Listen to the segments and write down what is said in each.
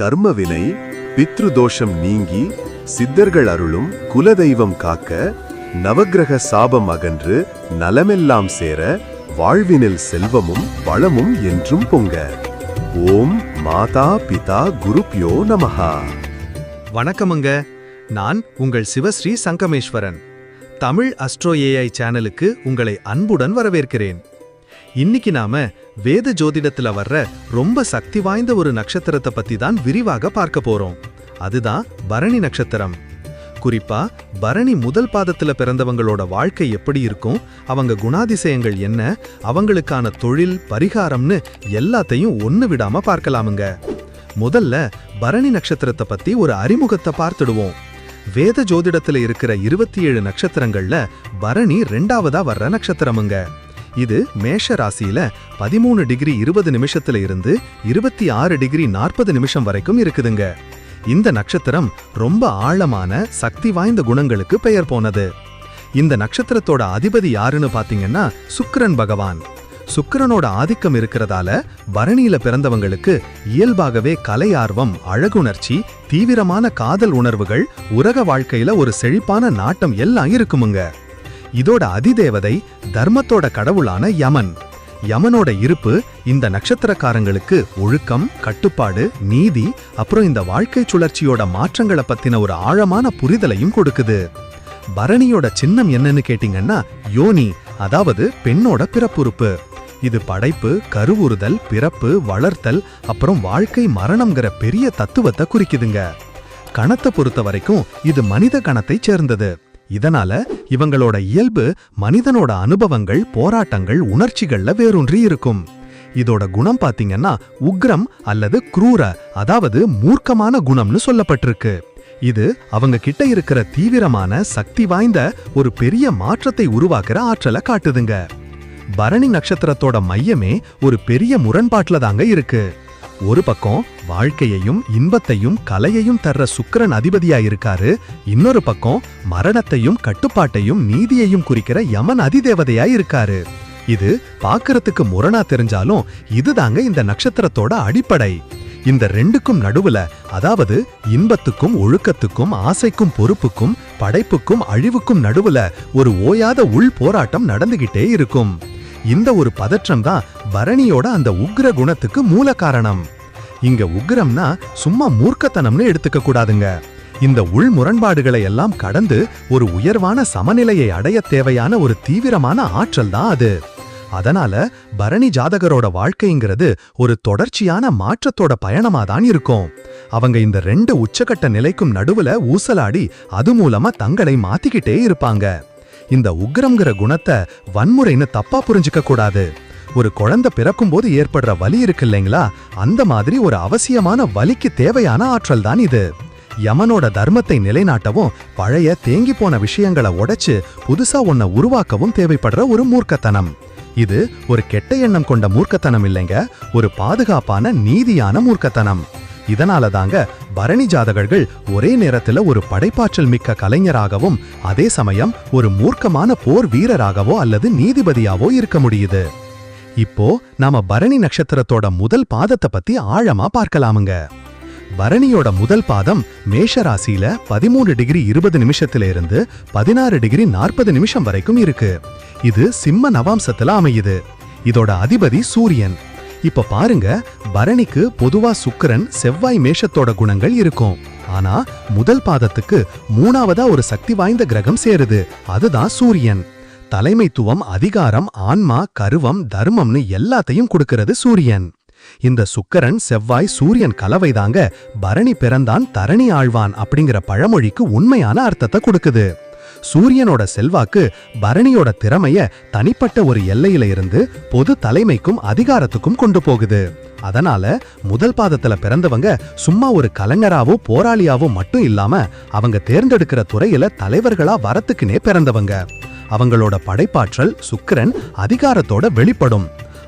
கர்மவினை பித்ருதோஷம் நீங்கி சித்தர்கள் அருளும் குலதெய்வம் காக்க நவக்கிரக சாபம் அகன்று நலமெல்லாம் சேர வாழ்வினில் செல்வமும் வளமும் என்றும் பொங்க. ஓம் மாதா பிதா குருப்யோ நமஹா. வணக்கமுங்க. நான் உங்கள் சிவஸ்ரீ சங்கமேஸ்வரன். தமிழ் அஸ்ட்ரோ ஏஐ சேனலுக்கு உங்களை அன்புடன் வரவேற்கிறேன். இன்னைக்கு நாம வேத ஜோதிடத்துல வர்ற ரொம்ப சக்தி வாய்ந்த ஒரு நட்சத்திரத்தை பத்தி தான் விரிவாக பார்க்க போறோம். அதுதான் பரணி நட்சத்திரம். குறிப்பா பரணி முதல் பாதத்துல பிறந்தவங்களோட வாழ்க்கை எப்படி இருக்கும் அவங்க குணாதிசயங்கள் என்ன அவங்களுக்கான தொழில் பரிகாரம்னு எல்லாத்தையும் ஒண்ணு விடாம பார்க்கலாமுங்க. முதல்ல பரணி நட்சத்திரத்தை பத்தி ஒரு அறிமுகத்தை பார்த்துடுவோம். வேத ஜோதிடத்துல இருக்கிற இருபத்தி ஏழு நட்சத்திரங்கள்ல பரணி ரெண்டாவதா வர்ற நட்சத்திரமுங்க. இது மேஷ ராசியில பதிமூணு டிகிரி இருபது நிமிஷத்துல இருந்து இருபத்தி ஆறு டிகிரி நாற்பது நிமிஷம் வரைக்கும் இருக்குதுங்க. இந்த நட்சத்திரம் ரொம்ப ஆழமான சக்தி வாய்ந்த குணங்களுக்கு பெயர் போனது. இந்த நட்சத்திரத்தோட அதிபதி யாருன்னு பாத்தீங்கன்னா சுக்கிரன் பகவான். சுக்கிரனோட ஆதிக்கம் இருக்கிறதால பரணியில பிறந்தவங்களுக்கு இயல்பாகவே கலை ஆர்வம் அழகுணர்ச்சி தீவிரமான காதல் உணர்வுகள் உலக வாழ்க்கையில ஒரு செழிப்பான நாட்டம் எல்லாம் இருக்குமுங்க. இதோட அதிதேவதை தர்மத்தோட கடவுளான யமன். யமனோட இருப்பு இந்த நட்சத்திரக்காரங்களுக்கு ஒழுக்கம் கட்டுப்பாடு நீதி அப்புறம் இந்த வாழ்க்கை சுழற்சியோட மாற்றங்களை பத்தின ஒரு ஆழமான புரிதலையும் கொடுக்குது. பரணியோட சின்னம் என்னன்னு கேட்டீங்கன்னா யோனி அதாவது பெண்ணோட பிறப்புறுப்பு. இது படைப்பு கருவுறுதல் பிறப்பு வளர்த்தல் அப்புறம் வாழ்க்கை மரணம்ங்கிற பெரிய தத்துவத்தை குறிக்குதுங்க. கணத்தை பொறுத்த வரைக்கும் இது மனித கணத்தைச் சேர்ந்தது. இதனால இவங்களோட இயல்பு மனிதனோட அனுபவங்கள் போராட்டங்கள் உணர்ச்சிகள்ல வேரூன்றி இருக்கும். இதோட குணம் பாத்தீங்கன்னா உக்ரம் அல்லது குரூர அதாவது மூர்க்கமான குணம்னு சொல்லப்பட்டிருக்கு. இது அவங்க கிட்ட இருக்கிற தீவிரமான சக்தி வாய்ந்த ஒரு பெரிய மாற்றத்தை உருவாக்குற ஆற்றலை காட்டுதுங்க. பரணி நட்சத்திரத்தோட மையமே ஒரு பெரிய முரண்பாட்டுல தாங்க இருக்கு. ஒரு பக்கம் வாழ்க்கையையும் இன்பத்தையும் கலையையும் தர்ற சுக்கிரன் அதிபதியா இருக்காரு இன்னொரு பக்கம் மரணத்தையும் கட்டுப்பாட்டையும் நீதியையும் குறிக்கிற யமன் அதிதேவதையா இருக்காரு இது பார்க்கறதுக்கு முரணா தெரிஞ்சாலும் இதுதாங்க இந்த நட்சத்திரத்தோட அடிப்படை. இந்த ரெண்டுக்கும் நடுவுல அதாவது இன்பத்துக்கும் ஒழுக்கத்துக்கும் ஆசைக்கும் பொறுப்புக்கும் படைப்புக்கும் அழிவுக்கும் நடுவுல ஒரு ஓயாத உள் போராட்டம் நடந்துகிட்டே இருக்கும். இந்த ஒரு பதற்றம் தான் பரணியோட அந்த உக்ர குணத்துக்கு மூல காரணம். இங்க உக்ரம்னா சும்மா மூர்க்கத்தனம்னு எடுத்துக்க கூடாதுங்க. இந்த உள் முரண்பாடுகளை எல்லாம் கடந்து ஒரு உயர்வான சமநிலையை அடைய தேவையான ஒரு தீவிரமான ஆற்றல் தான் அது. அதனால பரணி ஜாதகரோட வாழ்க்கைங்கிறது ஒரு தொடர்ச்சியான மாற்றத்தோட பயணமா தான் இருக்கும். அவங்க இந்த ரெண்டு உச்சகட்ட நிலைக்கும் நடுவுல ஊசலாடி அது மூலமா தங்களை மாத்திக்கிட்டே இருப்பாங்க. இந்த உக்ரம்ங்கிற குணத்தை வன்முறைன்னு தப்பா புரிஞ்சுக்க கூடாது. ஒரு குழந்தை பிறக்கும்போது ஏற்படுற வலி இருக்கு இல்லைங்களா? அந்த மாதிரி ஒரு அவசியமான வலிக்கு தேவையான ஆற்றல் தான் இது. யமனோட தர்மத்தை நிலைநாட்டவும் பழைய தேங்கி போன விஷயங்களை உடைச்சு புதுசா ஒன்ன உருவாக்கவும் தேவைப்படுற ஒரு மூர்க்கத்தனம். இது ஒரு கெட்ட எண்ணம் கொண்ட மூர்க்கத்தனம் இல்லைங்க ஒரு பாதுகாப்பான நீதியான மூர்க்கத்தனம். இதனால தாங்க பரணி ஜாதகர்கள் ஒரே நேரத்துல ஒரு படைப்பாற்றல் மிக்க கலைஞராகவும் அதே சமயம் ஒரு மூர்க்கமான போர் வீரராகவோ அல்லது நீதிபதியாவோ இருக்க முடியுது. இப்போ நாம பரணி நட்சத்திரத்தோட முதல் பாதத்தை பத்தி ஆழமா பார்க்கலாமுங்க. பரணியோட முதல் பாதம் மேஷ ராசியில பதிமூணு டிகிரி இருபது நிமிஷத்துல இருந்து பதினாறு டிகிரி நாற்பது நிமிஷம் வரைக்கும் இருக்கு. இது சிம்ம நவாம்சத்துல அமையுது. இதோட அதிபதி சூரியன். இப்ப பாருங்க பரணிக்கு பொதுவா சுக்கரன் செவ்வாய் மேஷத்தோட குணங்கள் இருக்கும். ஆனா முதல் பாதத்துக்கு மூணாவதா ஒரு சக்தி வாய்ந்த கிரகம் சேருது. அதுதான் சூரியன். தலைமைத்துவம் அதிகாரம் ஆன்மா கருவம் தர்மம்னு எல்லாத்தையும் கொடுக்கிறது சூரியன். இந்த சுக்கரன் செவ்வாய் சூரியன் கலவைதாங்க பரணி பிறந்தான் தரணி ஆழ்வான் அப்படிங்கிற பழமொழிக்கு உண்மையான அர்த்தத்தை கொடுக்குது. சூரியனோட செல்வாக்கு பரணியோட திறமைய தனிப்பட்ட ஒரு எல்லையில இருந்து பொது தலைமைக்கும் அதிகாரத்துக்கும் கொண்டு போகுது. அதனால முதல் பாதத்துல பிறந்தவங்க சும்மா ஒரு கலைஞராவோ போராளியாவோ மட்டும் இல்லாம அவங்க தேர்ந்தெடுக்கிற துறையில தலைவர்களா வரத்துக்குனே பிறந்தவங்க. அவங்களோட படைப்பாற்றல் சுக்கிரன் அதிகாரத்தோட வெளிப்படும்.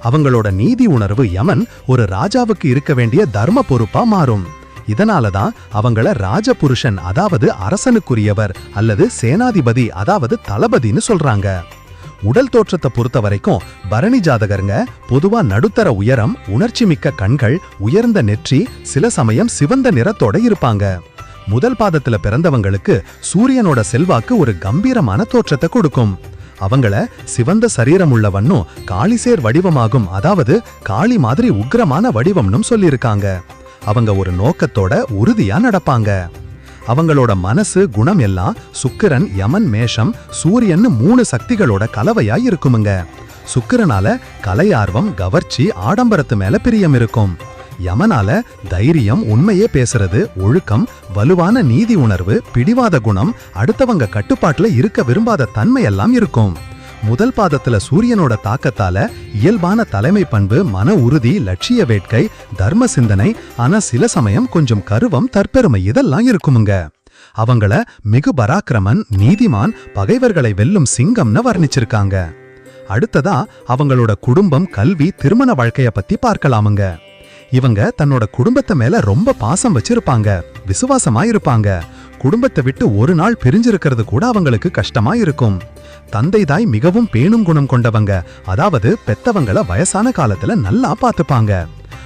அவங்களோட நீதி உணர்வு யமன் ஒரு ராஜாவுக்கு இருக்க வேண்டிய தர்ம பொறுப்பா மாறும். இதனால தான் அவங்கள ராஜபுருஷன் அதாவது அரசனுக்குரியவர் அல்லது சேனாதிபதி அதாவது தளபதின்னு சொல்றாங்க. உடல் தோற்றத்தை பொறுத்த வரைக்கும் பரணி ஜாதகருங்க பொதுவா நடுத்தர உயரம் உணர்ச்சி மிக்க கண்கள் உயர்ந்த நெற்றி சில சமயம் சிவந்த நிறத்தோட இருப்பாங்க. முதல் பாதத்துல பிறந்தவங்களுக்கு சூரியனோட செல்வாக்கு ஒரு கம்பீரமான தோற்றத்தை கொடுக்கும். அவங்கள சிவந்த சரீரம் உள்ளவன்னும் காளிசேர் வடிவமாகும் அதாவது காளி மாதிரி உக்ரமான வடிவம்னும் சொல்லியிருக்காங்க. அவங்க ஒரு நோக்கத்தோட உறுதியா நடப்பாங்க. அவங்களோட மனசு குணம் எல்லாம் சுக்கிரன் யமன் மேஷம் சூரியன் மூணு சக்திகளோட கலவையாய் இருக்குமுங்க. சுக்கிரனால கலையார்வம் கவர்ச்சி ஆடம்பரத்து மேல பிரியம் இருக்கும். யமனால தைரியம் உண்மையே பேசுறது ஒழுக்கம் வலுவான நீதி உணர்வு பிடிவாத குணம் அடுத்தவங்க கட்டுப்பாட்டுல இருக்க விரும்பாத தன்மையெல்லாம் இருக்கும். முதல் பாதத்துல சூரியனோட தாக்கத்தால இயல்பான தலைமை பண்பு மன உறுதி லட்சிய வேட்கை தர்ம சிந்தனை ஆனா சில சமயம் கொஞ்சம் கருவம் தற்பெருமை இதெல்லாம் இருக்குமுங்க. அவங்கள மிகு பராக்கிரமன் நீதிமான் பகைவர்களை வெல்லும் சிங்கம்னு வர்ணிச்சிருக்காங்க. அடுத்ததா அவங்களோட குடும்பம் கல்வி திருமண வாழ்க்கைய பத்தி பார்க்கலாமுங்க. இவங்க தன்னோட குடும்பத்தை மேல ரொம்ப பாசம் வச்சிருப்பாங்க விசுவாசமா இருப்பாங்க குடும்பத்தை விட்டு ஒரு நாள் பிரிஞ்சிருக்கிறது கூட அவங்களுக்கு கஷ்டமா இருக்கும் தந்தை தாய் மிகவும் பேணும் குணம் கொண்டவங்க அதாவது பெத்தவங்கள வயசான காலத்துல நல்லா பார்த்துப்பாங்க.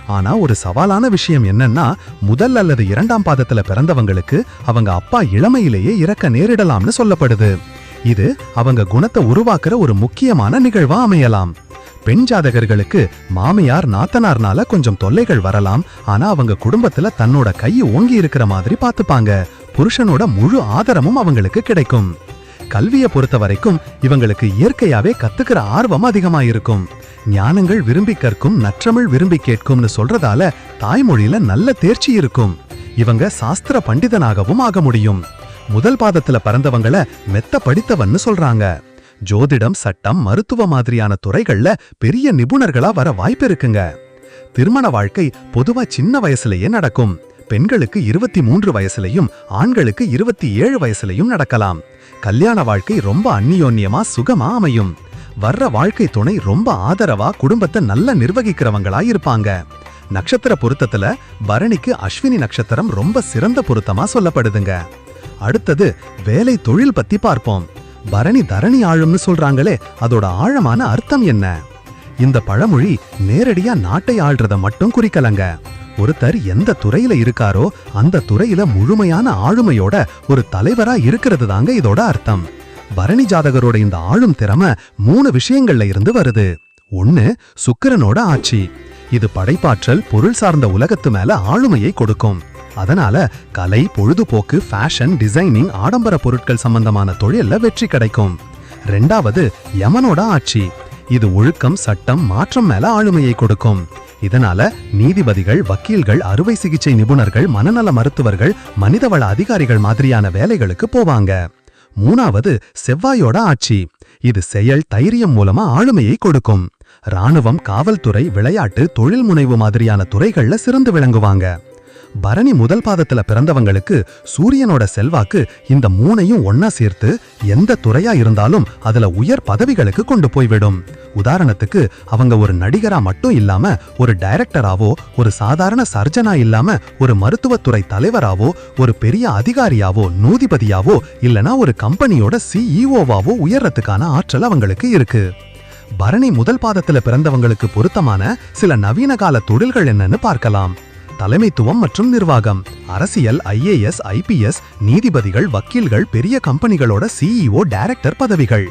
ஆனா ஒரு சவாலான விஷயம் என்னன்னா முதல் அல்லது இரண்டாம் பாதத்துல பிறந்தவங்களுக்கு அவங்க அப்பா இளமையிலேயே இறக்க நேரிடலாம்னு சொல்லப்படுது. இது அவங்க குணத்தை உருவாக்குற ஒரு முக்கியமான நிகழ்வா அமையலாம். பெண் ஜாதகர்களுக்கு மாமியார் நாத்தனார்னால கொஞ்சம் தொல்லைகள் வரலாம். ஆனா அவங்க குடும்பத்துல தன்னோட கை ஓங்கி இருக்கிற மாதிரி பார்த்துப்பாங்க. புருஷனோட முழு ஆதரமும் அவங்களுக்கு கிடைக்கும். கல்வியை பொறுத்த வரைக்கும் இவங்களுக்கு இயற்கையாவே கத்துக்கிற ஆர்வம் அதிகமா இருக்கும் ஞானங்கள் விரும்பி கற்கும் நற்றமிழ் விரும்பி கேட்கும்னு சொல்றதால தாய்மொழியில நல்ல தேர்ச்சி இருக்கும். இவங்க சாஸ்திர பண்டிதனாகவும் ஆக முடியும். முதல் பாதத்துல பறந்தவங்கள மெத்த படித்தவன்னு சொல்றாங்க. ஜோதிடம் சட்டம் மருத்துவ மாதிரியான துறைகள்ல பெரிய நிபுணர்களா வர வாய்ப்பு இருக்குங்க. திருமண வாழ்க்கை பொதுவா சின்ன வயசுலயே நடக்கும். பெண்களுக்கு இருபத்தி மூன்று வயசுலயும் ஆண்களுக்கு இருபத்தி ஏழு வயசுலயும் நடக்கலாம். கல்யாண வாழ்க்கை ரொம்ப அந்நியோன்யமா சுகமா அமையும். வர்ற வாழ்க்கை துணை ரொம்ப ஆதரவா குடும்பத்தை நல்லா நிர்வகிக்கிறவங்களா இருப்பாங்க. நட்சத்திர பொருத்தத்துல பரணிக்கு அஸ்வினி நட்சத்திரம் ரொம்ப சிறந்த பொருத்தமா சொல்லப்படுதுங்க. அடுத்தது வேலை தொழில் பத்தி பார்ப்போம். பரணி தரணி ஆழம்னு சொல்றாங்களே அதோட ஆழமான அர்த்தம் என்ன? இந்த பழமொழி நேரடியா நாட்டை ஆள்றத மட்டும் குறிக்கலங்க. ஒருத்தர் எந்த துறையில இருக்காரோ அந்த துறையில முழுமையான ஆளுமையோட ஒரு தலைவரா இருக்கிறது தாங்க இதோட அர்த்தம். பரணி ஜாதகரோட இந்த ஆளும் திறமை மூணு விஷயங்கள்ல இருந்து வருது. ஒன்னு சுக்கிரனோட ஆட்சி. இது படைப்பாற்றல் பொருள் சார்ந்த உலகத்து மேல ஆளுமையை கொடுக்கும். அதனால கலை பொழுதுபோக்கு ஃபேஷன் டிசைனிங் ஆடம்பர பொருட்கள் சம்பந்தமான தொழில்ல வெற்றி கிடைக்கும். ரெண்டாவது யமனோட ஆட்சி. இது ஒழுக்கம் சட்டம் மாற்றம் மேல ஆளுமையை கொடுக்கும். இதனால நீதிபதிகள் வக்கீல்கள் அறுவை சிகிச்சை நிபுணர்கள் மனநல மருத்துவர்கள் மனிதவள அதிகாரிகள் மாதிரியான வேலைகளுக்கு போவாங்க. மூணாவது செவ்வாயோட ஆட்சி. இது செயல் தைரியம் மூலமா ஆளுமையை கொடுக்கும். ராணுவம் காவல்துறை விளையாட்டு தொழில் முனைவு மாதிரியான துறைகள்ல சிறந்து விளங்குவாங்க. பரணி முதல் பாதத்துல பிறந்தவங்களுக்கு சூரியனோட செல்வாக்கு இந்த மூணையும் ஒன்னா சேர்த்து எந்த துறையா இருந்தாலும் அதுல உயர் பதவிகளுக்கு கொண்டு போய்விடும். உதாரணத்துக்கு அவங்க ஒரு நடிகரா மட்டும் இல்லாம ஒரு டைரக்டராவோ ஒரு சாதாரண சர்ஜனா இல்லாம ஒரு மருத்துவத்துறை தலைவராவோ ஒரு பெரிய அதிகாரியாவோ நூதிபதியாவோ இல்லனா ஒரு கம்பெனியோட சிஇஓவாவோ உயர்றதுக்கான ஆற்றல் அவங்களுக்கு இருக்கு. பரணி முதல் பாதத்துல பிறந்தவங்களுக்கு பொருத்தமான சில நவீன கால தொழில்கள் என்னன்னு பார்க்கலாம். தலைமைத்துவம் மற்றும் நிர்வாகம். அரசியல் ஐஏஎஸ் ஐபிஎஸ் நீதிபதிகள் வக்கீல்கள் பெரிய கம்பெனிகளோட சிஇஓ டைரக்டர் பதவிகள்.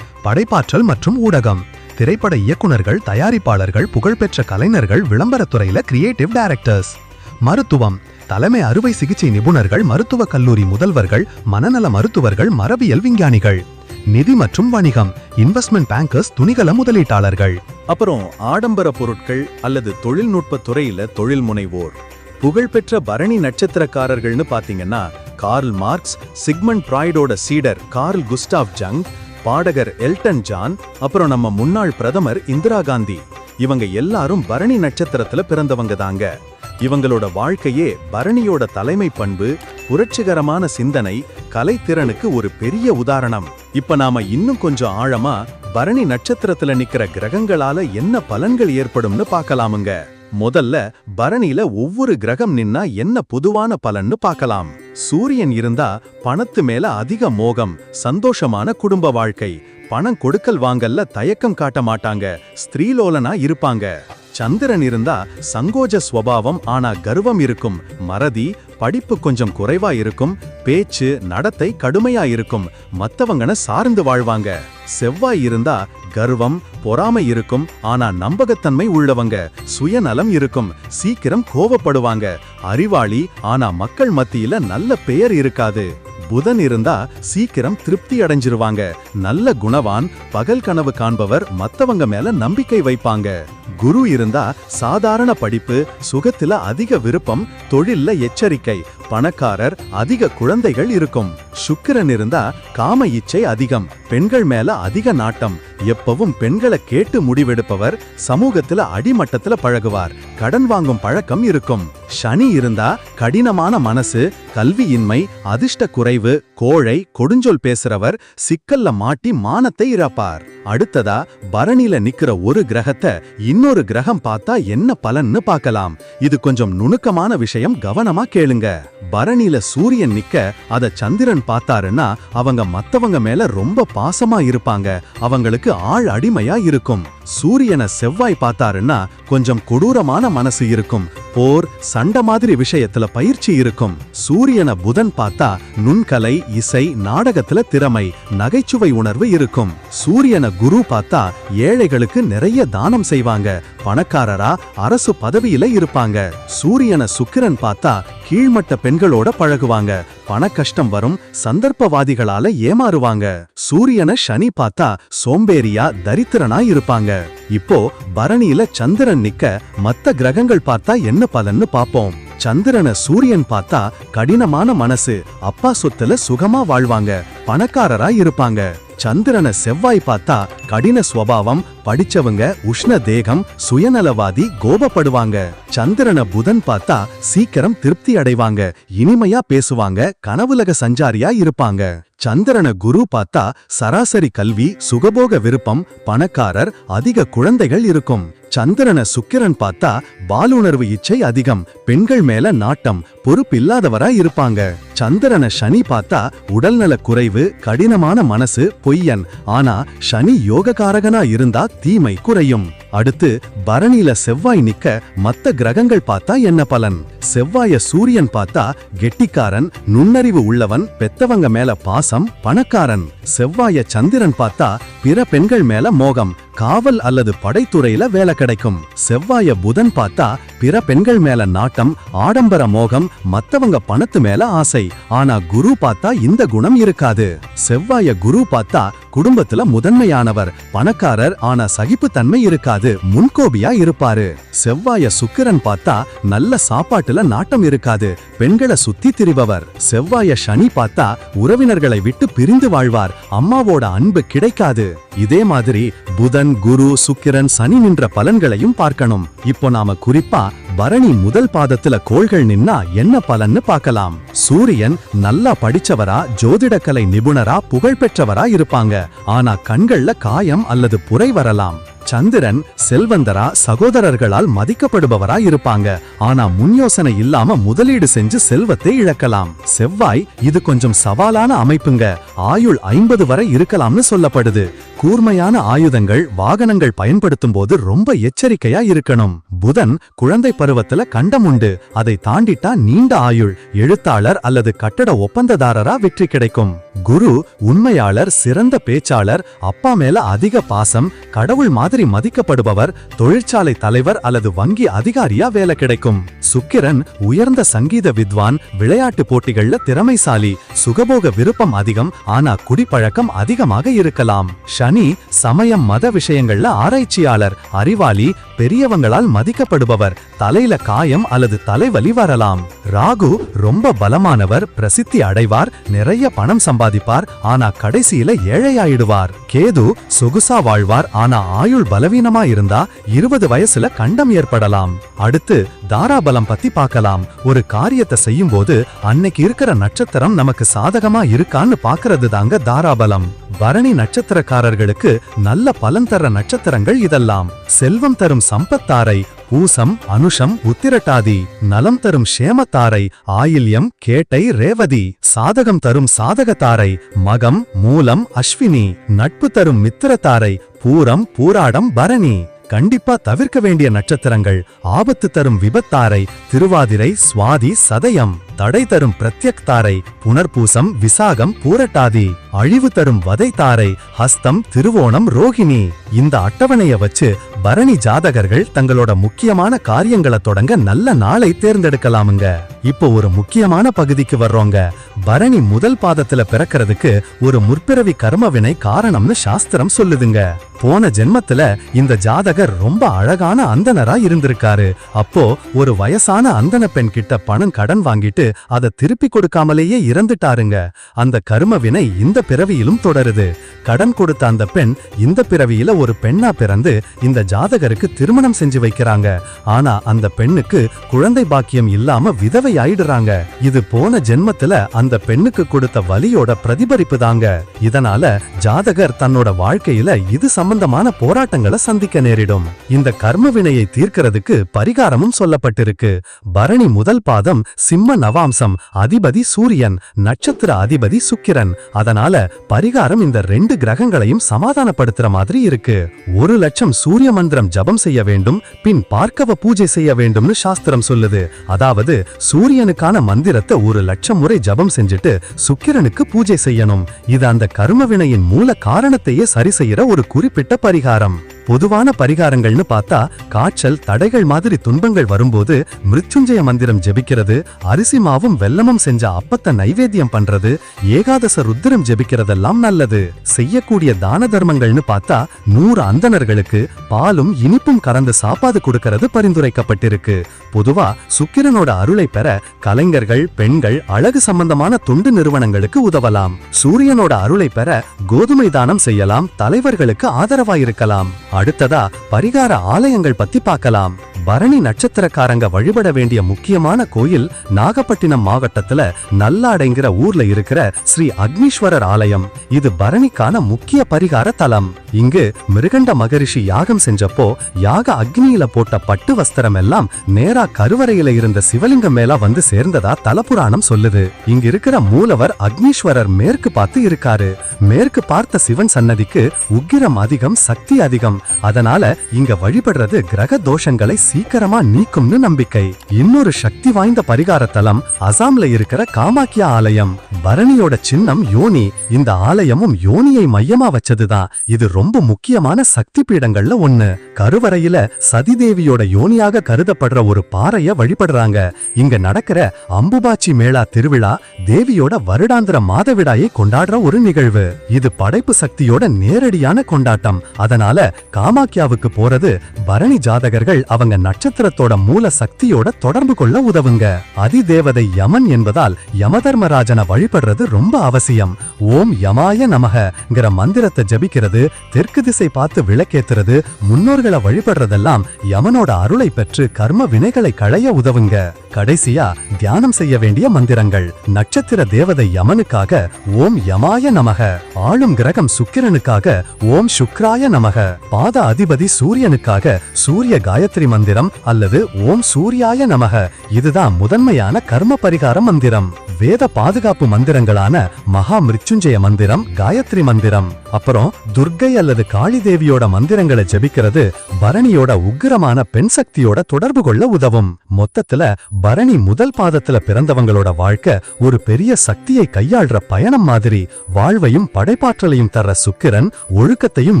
படைப்பாற்றல் மற்றும் ஊடகம். திரைப்பட இயக்குனர்கள் தயாரிப்பாளர்கள் புகழ்பெற்ற கலைஞர்கள் விளம்பரத்துறையில கிரியேட்டிவ் டைரக்டர்ஸ் மருத்துவம். தலைமை அறுவை சிகிச்சை நிபுணர்கள் மருத்துவக் கல்லூரி முதல்வர்கள் மனநல மருத்துவர்கள் மரபியல் விஞ்ஞானிகள். நிதி மற்றும் வணிகம் இன்வெஸ்ட்மெண்ட் பேங்கர்ஸ் துணிகல முதலீட்டாளர்கள். அப்புறம் ஆடம்பர பொருட்கள் அல்லது தொழில்நுட்ப துறையில தொழில் முனைவோர். புகழ்பெற்ற பரணி நட்சத்திரக்காரர்கள்னு பாத்தீங்கன்னா கார்ல் மார்க்ஸ் சிக்மண்ட் பிராய்டோட சீடர் கார்ல் குஸ்டாவ் ஜங் பாடகர் எல்டன் ஜான் அப்புறம் நம்ம முன்னாள் பிரதமர் இந்திரா காந்தி. இவங்க எல்லாரும் பரணி நட்சத்திரத்துல பிறந்தவங்க தாங்க. இவங்களோட வாழ்க்கையே பரணியோட தலைமை பண்பு புரட்சிகரமான சிந்தனை கலைத்திறனுக்கு ஒரு பெரிய உதாரணம். இப்ப நாம இன்னும் கொஞ்சம் ஆழமா பரணி நட்சத்திரத்துல நிக்கிற கிரகங்களால என்ன பலன்கள் ஏற்படும்னு பார்க்கலாமுங்க. முதல்ல பரணியில ஒவ்வொரு கிரகம் நின்னா என்ன பொதுவான பலன்னு பார்க்கலாம். சூரியன் இருந்தா பணத்து மேல அதிக மோகம் சந்தோஷமான குடும்ப வாழ்க்கை. பணம் கொடுக்கல் வாங்கல்ல தயக்கம் காட்ட மாட்டாங்க ஸ்திரீலோலனா இருப்பாங்க. சந்திரன் இருந்தா சங்கோஜ ஸ்வபாவம் ஆனா கர்வம் இருக்கும். மறதி படிப்பு கொஞ்சம் குறைவா இருக்கும். பேச்சு நடத்தை கடுமையா இருக்கும். மத்தவங்கன சார்ந்து வாழ்வாங்க. செவ்வாய் இருந்தா கர்வம் பொறாமை இருக்கும். ஆனா நம்பகத்தன்மை உள்ளவங்க சுயநலம் இருக்கும். சீக்கிரம் கோவப்படுவாங்க. அறிவாளி ஆனா மக்கள் மத்தியில நல்ல பெயர் இருக்காது. புதன் இருந்தா சீக்கிரம் திருப்தி அடைஞ்சிருவாங்க. நல்ல குணவான் பகல் கனவு காண்பவர் மத்தவங்க மேல நம்பிக்கை வைப்பாங்க. குரு இருந்தா சாதாரண படிப்பு சுகத்துல அதிக விருப்பம் தொழில்ல எச்சரிக்கை பணக்காரர் அதிக குழந்தைகள் இருக்கும். சுக்கிரன் இருந்தா காம இச்சை அதிகம் பெண்கள் மேல அதிக நாட்டம் எப்பவும் பெண்களை கேட்டு முடிவெடுப்பவர் சமூகத்துல அடிமட்டத்துல பழகுவார் கடன் வாங்கும் பழக்கம் இருக்கும். சனி இருந்தா கடினமான மனசு கல்வியின்மை அதிர்ஷ்ட குறைவு கோழை கொடுஞ்சொல் பேசுறவர் சிக்கல்ல மாட்டி மானத்தை இறப்பார். அடுத்ததா பரணில நிக்கிற ஒரு கிரகத்தை இன்னொரு கிரகம் பார்த்தா என்ன பலன்னு பார்க்கலாம். இது கொஞ்சம் நுணுக்கமான விஷயம் கவனமா கேளுங்க. பரணில சூரியன் நிக்க அத சந்திரன் பார்த்தாருன்னா அவங்க மத்தவங்க மேல ரொம்ப பாசமா இருப்பாங்க. அவங்களுக்கு ஆள் அடிமையா இருக்கும். சூரியனை செவ்வாய் பார்த்தாருன்னா கொஞ்சம் கொடூரமான மனசு இருக்கும். போர் சண்டை மாதிரி விஷயத்துல பயிற்சி இருக்கும். சூரியனை புதன் பார்த்தா நுண்கலை இசை நாடகத்துல திறமை நகைச்சுவை உணர்வு இருக்கும். சூரியனை குரு பார்த்தா ஏழைகளுக்கு நிறைய தானம் செய்வாங்க. பணக்காரரா அரசு பதவியில இருப்பாங்க. சூரியனை சுக்கிரன் பார்த்தா கீழ்மட்ட பெண்களோட பழகுவாங்க. பண கஷ்டம் வரும் சந்தர்ப்பவாதிகளால ஏமாறுவாங்க. சூரியனை சனி பார்த்தா சோம்பேறியா தரித்திரனா இருப்பாங்க. இப்போ பரணியில சந்திரன் நிக்க மத்த கிரகங்கள் பார்த்தா என்ன பலன்னு பார்ப்போம். சந்திரனை சூரியன் பார்த்தா கடினமான மனசு. அப்பா சொத்துல சுகமா வாழ்வாங்க. பணக்காரரா இருப்பாங்க. சந்திரனை செவ்வாய் பார்த்தா கடின சுவாவம் படிச்சவங்க உஷ்ண தேகம் சுயநலவாதி கோபப்படுவாங்க. சந்திரனை புதன் பார்த்தா சீக்கிரம் திருப்தி அடைவாங்க. இனிமையா பேசுவாங்க. கனவுலக சஞ்சாரியா இருப்பாங்க. சந்திரன குரு பார்த்தா சராசரி கல்வி சுகபோக விருப்பம் பணக்காரர் அதிக குழந்தைகள் இருக்கும். சந்திரனை சுக்கிரன் பார்த்தா பாலுணர்வு இச்சை அதிகம் பெண்கள் மேல நாட்டம் பொறுப்பில்லாதவரா இருப்பாங்க. சந்திரன சனி பார்த்தா உடல்நல குறைவு கடினமான மனசு பொய்யன். ஆனா சனி யோககாரகனா இருந்தா தீமை குறையும். அடுத்து பரணில செவ்வாய் நிக்க மத்த கிரகங்கள் பார்த்தா என்ன பலன்? செவ்வாய சூரியன் பார்த்தா கெட்டிக்காரன் நுண்ணறிவு உள்ளவன் பெத்தவங்க மேல பாசம் பணக்காரன். செவ்வாய சந்திரன் பார்த்தா பிற பெண்கள் மேல மோகம். காவல் அல்லது படைத்துறையில வேலை கிடைக்கும். செவ்வாய புதன் பார்த்தா பிற பெண்கள் மேல நாட்டம் ஆடம்பர மோகம் மத்தவங்க பணத்து மேல ஆசை. ஆனா குரு பார்த்தா இந்த குணம் இருக்காது. செவ்வாய குரு பார்த்தா குடும்பத்துல முதன்மையானவர் பணக்காரர் ஆனா சகிப்புத்தன்மை இருக்காது முன்கோபியா இருப்பாரு. செவ்வாய சுக்கிரன் பார்த்தா நல்ல சாப்பாட்டுல நாட்டம் இருக்காது பெண்களை சுத்தி திரிபவர். செவ்வாய சனி பார்த்தா உறவினர்களை விட்டு பிரிந்து வாழ்வார் அம்மாவோட அன்பு கிடைக்காது. இதே மாதிரி புதன் குரு சுக்கிரன் சனி நின்ற பலன்களையும் பார்க்கணும். இப்போ நாம குறிப்பா பரணி முதல் பாதத்துல கோள்கள் நின்னா என்ன பலன்னு பார்க்கலாம். சூரியன் நல்லா படிச்சவரா ஜோதிடக்கலை நிபுணரா புகழ்பெற்றவரா இருப்பாங்க. ஆனா கண்கள்ல காயம் அல்லது புரை வரலாம். சந்திரன் செல்வந்தரா சகோதரர்களால் மதிக்கப்படுபவரா இருப்பாங்க. ஆனா முன் யோசனை இல்லாம முதலீடு செஞ்சு செல்வத்தை இழக்கலாம். செவ்வாய் இது கொஞ்சம் சவாலான அமைப்புங்க. ஆயுள் ஐம்பது வரை இருக்கலாம்னு சொல்லப்படுது. கூர்மையான ஆயுதங்கள் வாகனங்கள் பயன்படுத்தும் போது ரொம்ப எச்சரிக்கையா இருக்கணும். புதன் குழந்தை பருவத்துல கண்டம் உண்டு. அதை தாண்டிட்டா நீண்ட ஆயுள் எழுத்தாளர் அல்லது கட்டட ஒப்பந்ததாரரா வெற்றி கிடைக்கும். குரு உண்மையாளர் சிறந்த பேச்சாளர் அப்பா மேல அதிக பாசம் கடவுள் மாதிரி மதிக்கப்படுபவர் தொழிற்சாலை தலைவர் அல்லது வங்கி அதிகாரியா வேலை கிடைக்கும். சுக்கிரன் உயர்ந்த சங்கீத வித்வான் விளையாட்டு போட்டிகள்ல திறமைசாலி சுகபோக விருப்பம் அதிகம் ஆனா குடிப்பழக்கம் அதிகமாக இருக்கலாம். சனி சமயம் மத விஷயங்கள்ல ஆராய்ச்சியாளர் அறிவாளி பெரியவங்களால் மதிக்கப்படுபவர் தலையில காயம் அல்லது தலைவலி வரலாம். ராகு ரொம்ப பலமானவர் பிரசித்தி அடைவார் நிறைய பணம் சம்பாதிப்பார் ஆனா கடைசியில ஏழையாயிடுவார். கேது சொகுசா வாழ்வார் ஆனா ஆயுள் பலவீனமா இருந்தா இருபது வயசுல கண்டம் ஏற்படலாம். அடுத்து தாராபலம் பத்தி பார்க்கலாம். ஒரு காரியத்தை செய்யும் போது அன்னைக்கு இருக்கிற நட்சத்திரம் நமக்கு சாதகமா இருக்கான்னு பாக்குறது தாங்க தாராபலம். பரணி நட்சத்திரக்காரர்களுக்கு நல்ல பலன் தர நட்சத்திரங்கள் இதெல்லாம். செல்வம் தரும் சம்பத்தாரை பூசம் அனுஷம் உத்திரட்டாதி நலம் தரும் ஷேமத்தாரை ஆயில்யம் கேட்டை ரேவதி சாதகம் தரும் சாதகத்தாரை மகம் மூலம் அஸ்வினி நட்பு தரும் மித்திரத்தாரை பூரம் பூராடம் பரணி கண்டிப்பா தவிர்க்க வேண்டிய நட்சத்திரங்கள் ஆபத்து தரும் விபத்தாரை திருவாதிரை சுவாதி சதயம் தடை தரும் பிரத்யக்தாரை புனர்பூசம் விசாகம் பூரட்டாதி அழிவு தரும் வதைத்தாரை ஹஸ்தம் திருவோணம் ரோகிணி இந்த அட்டவணைய வச்சு பரணி ஜாதகர்கள் தங்களோட முக்கியமான காரியங்களை தொடங்க நல்ல நாளை தேர்ந்தெடுக்கலாமுங்க. இப்போ ஒரு முக்கியமான பகுதிக்கு வர்றோங்க. பரணி முதல் பாதத்துல பிறக்கிறதுக்கு ஒரு முற்பிறவி கர்மவினை காரணம்னு சாஸ்திரம் சொல்லுதுங்க. போன ஜென்மத்துல இந்த ஜாதகர் ரொம்ப அழகான அந்தனரா இருந்திருக்காரு. அப்போ ஒரு வயசான அந்தன பெண் கிட்ட பணம் கடன் வாங்கிட்டு அதை திருப்பி கொடுக்காமலேயே இறந்துட்டாருங்க. அந்த கரும வினை இந்த பிறவியிலும் தொடருது. கடன் கொடுத்த அந்த பெண் இந்த பிறவியில ஒரு பெண்ணா பிறந்து இந்த ஜாதகருக்கு திருமணம் செஞ்சு வைக்கிறாங்க. ஆனா அந்த பெண்ணுக்கு குழந்தை பாக்கியம் இல்லாம விதவை ஆயிடுறாங்க. இது போன ஜென்மத்துல அந்த பெண்ணுக்கு கொடுத்த வலியோட பிரதிபலிப்பு தாங்க இதனால ஜாதகர் தன்னோட வாழ்க்கையில இது சம்பந்தமான போராட்டங்களை சந்திக்க நேரிடும். இந்த கர்ம வினையை தீர்க்கிறதுக்கு பரிகாரமும் சொல்லப்பட்டிருக்கு. பரணி முதல் பாதம் சிம்ம நவாம்சம் அதிபதி சூரியன் நட்சத்திர அதிபதி சுக்கிரன். அதனால பரிகாரம் இந்த ரெண்டு கிரகங்களையும் சமாதானப்படுத்துற மாதிரி இருக்கு. ஒரு லட்சம் சூரிய மந்திரம் ஜபம் செய்ய வேண்டும் பின் பார்க்கவ பூஜை செய்ய வேண்டும்னு சாஸ்திரம் சொல்லுது. அதாவது சூரியனுக்கான மந்திரத்தை ஒரு லட்சம் முறை ஜபம் செஞ்சுட்டு சுக்கிரனுக்கு பூஜை செய்யணும். இது அந்த கர்ம வினையின் மூல காரணத்தையே சரி செய்யற ஒரு குறிப்பிட்ட பரிகாரம். பொதுவான பரிகாரங்கள்னு பார்த்தா காய்ச்சல் தடைகள் மாதிரி துன்பங்கள் வரும்போது மிருத்யுஞ்சய மந்திரம் ஜெபிக்கிறது அரிசி மாவும் வெள்ளமும் செஞ்ச அப்பத்தை நைவேத்தியம் பண்றது ஏகாதச ருத்திரம் ஜெபிக்கிறதெல்லாம் நல்லது. செய்யக்கூடிய தான தர்மங்கள்னு பார்த்தா நூறு அந்தணர்களுக்கு பாலும் இனிப்பும் கலந்து சாப்பாடு கொடுக்கறது பரிந்துரைக்கப்பட்டிருக்கு. பொதுவா சுக்கிரனோட அருளை பெற கலைஞர்கள் பெண்கள் அழகு சம்பந்தமான தொண்டு நிறுவனங்களுக்கு உதவலாம். சூரியனோட அருளை பெற கோதுமை தானம் செய்யலாம் தலைவர்களுக்கு ஆதரவா இருக்கலாம் அடுத்ததா பரிகார ஆலயங்கள் பத்தி பார்க்கலாம். பரணி நட்சத்திரக்காரங்க வழிபட வேண்டிய முக்கியமான கோயில் நாகப்பட்டினம் மாவட்டத்துல நல்லாடைங்கிற ஊர்ல இருக்கிற ஸ்ரீ அக்னீஸ்வரர் ஆலயம். இது பரணிக்கான முக்கிய பரிகார தலம். இங்கு மிருகண்ட மகரிஷி யாகம் செஞ்சப்போ யாக அக்னியில போட்ட பட்டு வஸ்திரம் எல்லாம் நேரா கருவறையில இருந்த சிவலிங்கம் மேல வந்து சேர்ந்ததா தலபுராணம் சொல்லுது. இங்க இருக்கிற மூலவர் அக்னீஸ்வரர் மேற்கு பார்த்து இருக்காரு. மேற்கு பார்த்த சிவன் சன்னதிக்கு உக்கிரம் அதிகம் சக்தி அதிகம். அதனால இங்க வழிபடுறது கிரக தோஷங்களை சீக்கிரமா நீக்கும்னு நம்பிக்கை. இன்னொரு சக்தி வாய்ந்த பரிகார தலம் அசாம்ல இருக்கிற காமாக்கியா ஆலயம். பரணியோட சின்னம் யோனி. இந்த ஆலயமும் யோனியை மையமா வச்சதுதான் இது ரொம்ப முக்கியமான சக்தி பீடங்கள்ல ஒண்ணு. கருவறையில சதிதேவியோட யோனியாக கருதப்படுற ஒரு பாறைய வழிபடுறாங்க. இங்க நடக்கிற அம்புபாச்சி மேளா திருவிழா தேவியோட வருடாந்திர மாதவிடாயை கொண்டாடுற ஒரு நிகழ்வு. இது படைப்பு சக்தியோட நேரடியான கொண்டாட்டம். அதனால காமாக்கியாவுக்கு போறது பரணி ஜாதகர்கள் அவங்க நட்சத்திரத்தோட மூல சக்தியோட தொடர்பு கொள்ள உதவுங்க. அதிதேவதை யமன் என்பதால் யமதர்மராஜனை வழிபடுறது ரொம்ப அவசியம். ஓம் யமாய நமகங்கிற மந்திரத்தை ஜபிக்கிறது தெற்கு திசை பார்த்து விளக்கேத்துறது முன்னோர்களை வழிபடுறதெல்லாம் யமனோட அருளை பெற்று கர்ம வினைகளை களைய உதவுங்க. கடைசியா தியானம் செய்ய வேண்டிய மந்திரங்கள். நட்சத்திர தேவதை யமனுக்காக ஓம் யமாய நமக ஆளும் கிரகம் சுக்கிரனுக்காக ஓம் சுக்ராய நமக பாத அதிபதி சூரியனுக்காக சூரிய காயத்ரி மந்திரம் அல்லது ஓம் சூர்யாய நமக. இதுதான் முதன்மையான கர்ம பரிகார மந்திரம். வேத பாதுகாப்பு மந்திரங்களான மகா மிருச்சுஞ்சய மந்திரம் காயத்ரி மந்திரம் அப்புறம் துர்க்கை அல்லது காளி தேவியோட மந்திரங்களை ஜெபிக்கிறது பரணியோட உக்கிரமான பெண் சக்தியோட தொடர்பு கொள்ள உதவும். மொத்தத்துல பரணி முதல் பாதத்துல பிறந்தவங்களோட வாழ்க்கை ஒரு பெரிய சக்தியை கையாள்ற பயணம் மாதிரி. வாழ்வையும் படைப்பாற்றலையும் தர்ற சுக்கிரன் ஒழுக்கத்தையும்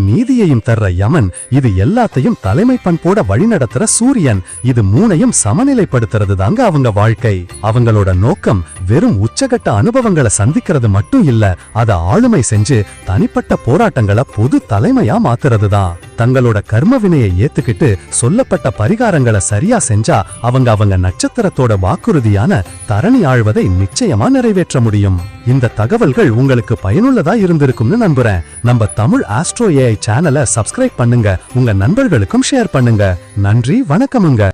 நீதியையும் தர்ற யமன் இது எல்லாத்தையும் தலைமை பண்போட வழிநடத்துற சூரியன் இது மூணையும் சமநிலைப்படுத்துறது தாங்க அவங்க வாழ்க்கை. அவங்களோட நோக்கம் வெறும் உச்சகட்ட அனுபவங்களை சந்திக்கிறது மட்டும் இல்ல அத ஆளுமை செஞ்சு தனிப்பட்ட போராட்டங்களை பொது தலைமையா மாத்துறது தான் தங்களோட கர்ம வினையை ஏத்துக்கிட்டு சொல்லப்பட்ட பரிகாரங்களை சரியா செஞ்சா அவங்க அவங்க நட்சத்திரத்தோட வாக்குறுதியான தரணி ஆழ்வதை நிச்சயமா நிறைவேற்ற முடியும். இந்த தகவல்கள் உங்களுக்கு பயனுள்ளதா இருந்திருக்கும்னு நம்புறேன். நம்ம தமிழ் ஆஸ்ட்ரோ ஏஐ சேனலை சப்ஸ்கிரைப் பண்ணுங்க. உங்க நண்பர்களுக்கும் ஷேர் பண்ணுங்க. நன்றி வணக்கமுங்க.